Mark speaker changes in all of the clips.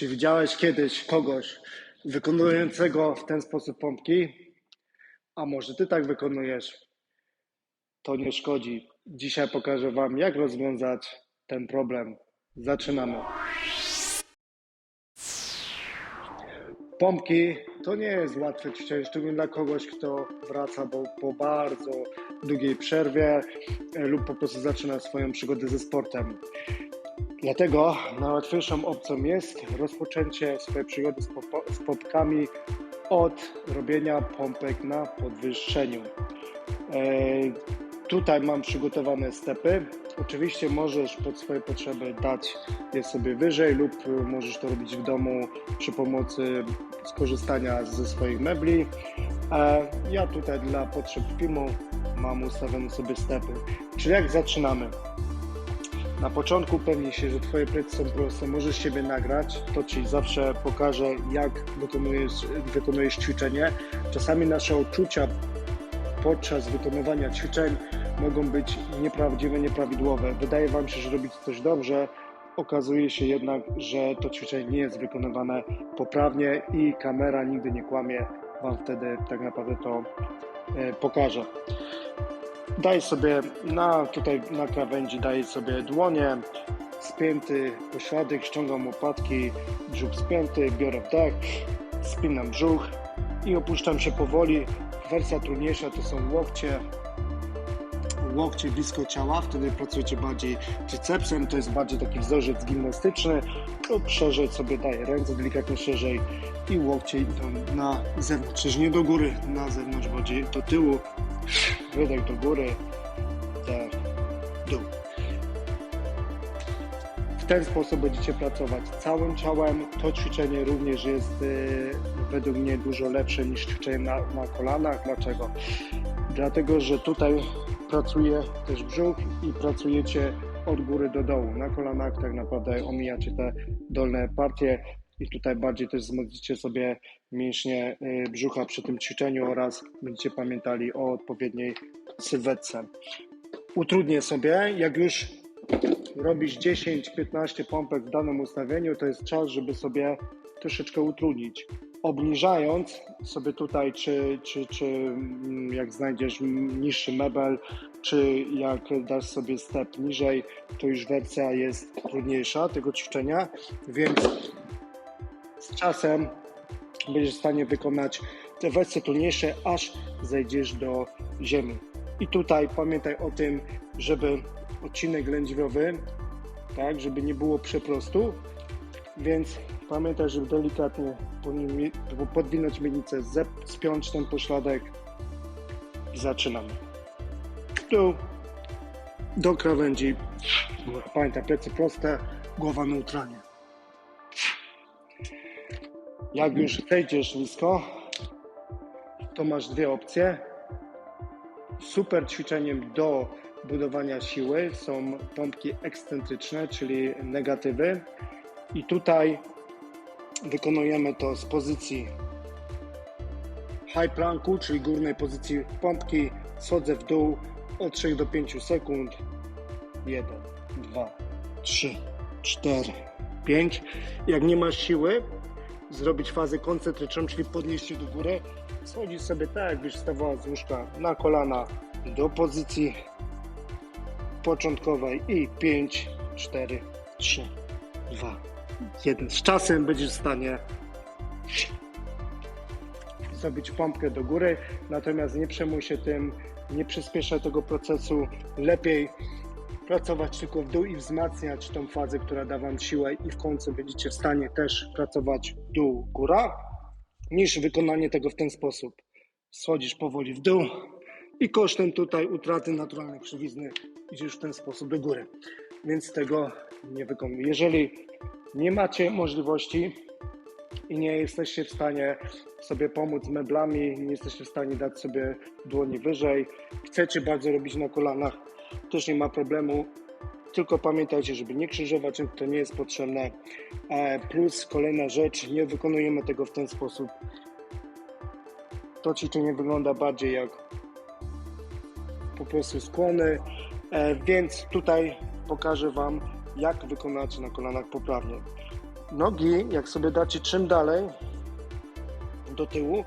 Speaker 1: Czy widziałeś kiedyś kogoś wykonującego w ten sposób pompki? A może ty tak wykonujesz? To nie szkodzi. Dzisiaj pokażę Wam, jak rozwiązać ten problem. Zaczynamy. Pompki to nie jest łatwe ćwiczenie, szczególnie dla kogoś, kto wraca po, bardzo długiej przerwie e, lub po prostu zaczyna swoją przygodę ze sportem. Dlatego najłatwiejszą opcją jest rozpoczęcie swojej przygody z, pop- z pompkami od robienia pompek na podwyższeniu. E, tutaj mam przygotowane stepy. Oczywiście możesz pod swoje potrzeby dać je sobie wyżej lub możesz to robić w domu przy pomocy skorzystania ze swoich mebli. E, ja tutaj dla potrzeb filmu mam ustawione sobie stepy. Czyli jak zaczynamy? Na początku upewnij się, że Twoje plecy są proste, możesz siebie nagrać, to Ci zawsze pokaże, jak wykonujesz, wykonujesz ćwiczenie. Czasami nasze odczucia podczas wykonywania ćwiczeń mogą być nieprawdziwe, nieprawidłowe. Wydaje Wam się, że robicie coś dobrze, okazuje się jednak, że to ćwiczenie nie jest wykonywane poprawnie i kamera nigdy nie kłamie, Wam wtedy tak naprawdę to e, pokaże. Daj sobie na tutaj na krawędzi daję sobie dłonie, spięty pośladek, ściągam łopatki, brzuch spięty, biorę wdech, spinam brzuch i opuszczam się powoli. Wersja trudniejsza to są łokcie, łokcie blisko ciała, wtedy pracujecie bardziej tricepsem, to jest bardziej taki wzorzec gimnastyczny, lub szerzej sobie daję ręce delikatnie szerzej i łokcie idą na zewnątrz, czyli nie do góry, na zewnątrz, bardziej do tyłu, wydech do góry, wdech, dół. W ten sposób będziecie pracować całym ciałem. To ćwiczenie również jest y, według mnie dużo lepsze niż ćwiczenie na, na kolanach. Dlaczego? Dlatego, że tutaj pracuje też brzuch i pracujecie od góry do dołu. Na kolanach tak naprawdę omijacie te dolne partie i tutaj bardziej też wzmocnicie sobie mięśnie y, brzucha przy tym ćwiczeniu oraz będziecie pamiętali o odpowiedniej sylwetce. Utrudnię sobie, jak już robisz 10-15 pompek w danym ustawieniu, to jest czas, żeby sobie troszeczkę utrudnić. Obniżając sobie tutaj, czy, czy, czy mm, jak znajdziesz niższy mebel, czy jak dasz sobie step niżej, to już wersja jest trudniejsza tego ćwiczenia, więc z czasem będziesz w stanie wykonać te wersje trudniejsze, aż zejdziesz do ziemi. I tutaj pamiętaj o tym, żeby odcinek lędźwiowy, tak, żeby nie było przeprostu, więc pamiętaj, żeby delikatnie podwinąć miednicę, spiąć ten pośladek i zaczynamy. Tu do krawędzi. Pamiętaj, plecy proste, głowa neutralnie. Jak już zejdziesz nisko, to masz dwie opcje. Super ćwiczeniem do budowania siły są pompki ekscentryczne, czyli negatywy. I tutaj wykonujemy to z pozycji high planku, czyli górnej pozycji pompki. Schodzę w dół od 3 do 5 sekund. 1, 2, 3, 4, 5. Jak nie masz siły, zrobić fazę koncentryczną, czyli podnieść się do góry. Schodzisz sobie tak, jakbyś wstawała z łóżka na kolana do pozycji początkowej i 5, 4, 3, 2, 1. Z czasem będziesz w stanie zrobić pompkę do góry, natomiast nie przejmuj się tym, nie przyspieszaj tego procesu. Lepiej pracować tylko w dół i wzmacniać tą fazę, która da Wam siłę i w końcu będziecie w stanie też pracować dół, góra, niż wykonanie tego w ten sposób. Schodzisz powoli w dół i kosztem tutaj utraty naturalnej krzywizny idziesz w ten sposób do góry. Więc tego nie wykonuj. Jeżeli nie macie możliwości i nie jesteście w stanie sobie pomóc meblami, nie jesteście w stanie dać sobie dłoni wyżej, chcecie bardzo robić na kolanach, też nie ma problemu. Tylko pamiętajcie, żeby nie krzyżować, to nie jest potrzebne. E, Plus kolejna rzecz, nie wykonujemy tego w ten sposób. To ćwiczenie wygląda bardziej jak po prostu skłony, e, więc tutaj pokażę Wam, jak wykonać na kolanach poprawnie. Nogi, jak sobie dacie czym dalej do tyłu,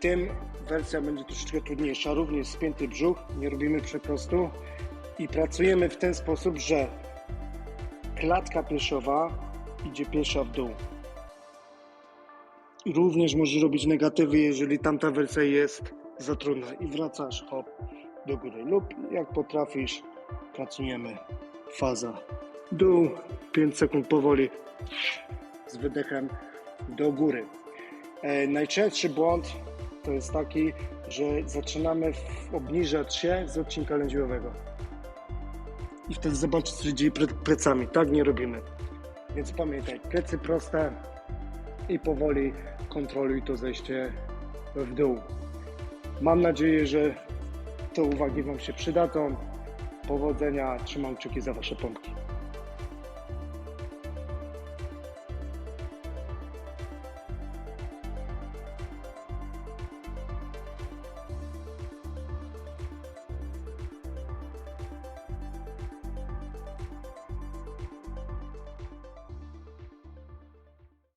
Speaker 1: tym wersja będzie troszeczkę trudniejsza. Również spięty brzuch, nie robimy przeprostu. I pracujemy w ten sposób, że klatka piersiowa idzie piesza w dół. Również możesz robić negatywy, jeżeli tamta wersja jest za trudna. I wracasz hop do góry. Lub jak potrafisz pracujemy. Faza. Dół 5 sekund powoli z wydechem do góry. E, najczęstszy błąd to jest taki, że zaczynamy obniżać się z odcinka lędźwiowego. I wtedy zobaczyć, co się dzieje przed plecami. Tak nie robimy. Więc pamiętaj, plecy proste i powoli kontroluj to zejście w dół. Mam nadzieję, że te uwagi Wam się przydadzą. Powodzenia, trzymam kciuki za Wasze pompki.